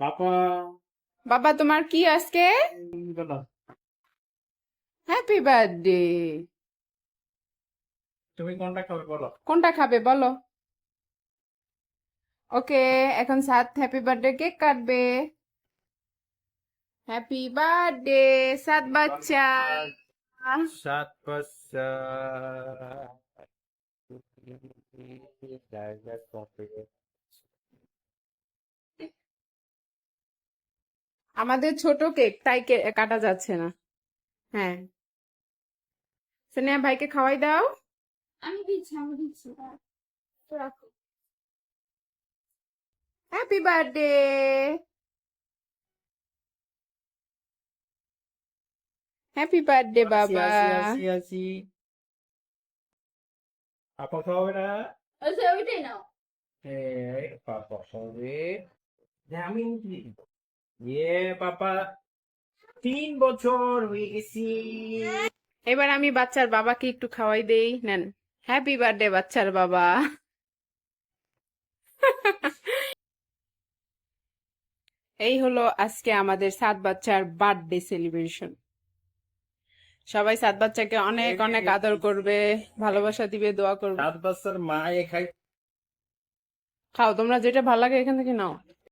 পাপা বাবা তোমার কি আজকে? হ্যাপি বার্থডে তুমি কোনটা খাবে বলো? কোনটা খাবে বলো? ওকে এখন সাত হ্যাপি বার্থডে কেক কাটবে। হ্যাপি বার্থডে সাত বাচ্চা। সাত বাচ্চা। আমাদের ছোট কেক তাই কাটা যাচ্ছে না। হ্যাঁ। স্নেহা ভাইকে খাওয়াই দাও। আমি দিচ্ছি আমি দিচ্ছি রাখো। হ্যাপি বার্থডে হ্যাপি বার্থডে বাবা আপা খাওয়াবে না? আচ্ছা ওইটাই নাও। এই পাপা খাবে আমি ইয়ে পাপা তিন বছর হয়ে গেছি। এবার আমি বাচ্চার বাবাকে একটু খাওয়াই দেই নেন। হ্যাপি বার্থডে বাচ্চার বাবা। এই হলো আজকে আমাদের সাত বাচ্চার বার্থডে সেলিব্রেশন সবাই সাত বাচ্চাকে অনেক অনেক আদর করবে ভালোবাসা দিবে দোয়া করবে। সাত বাচ্চার মা এখাই খাই খাও তোমরা যেটা ভালো লাগে এখান থেকে নাও।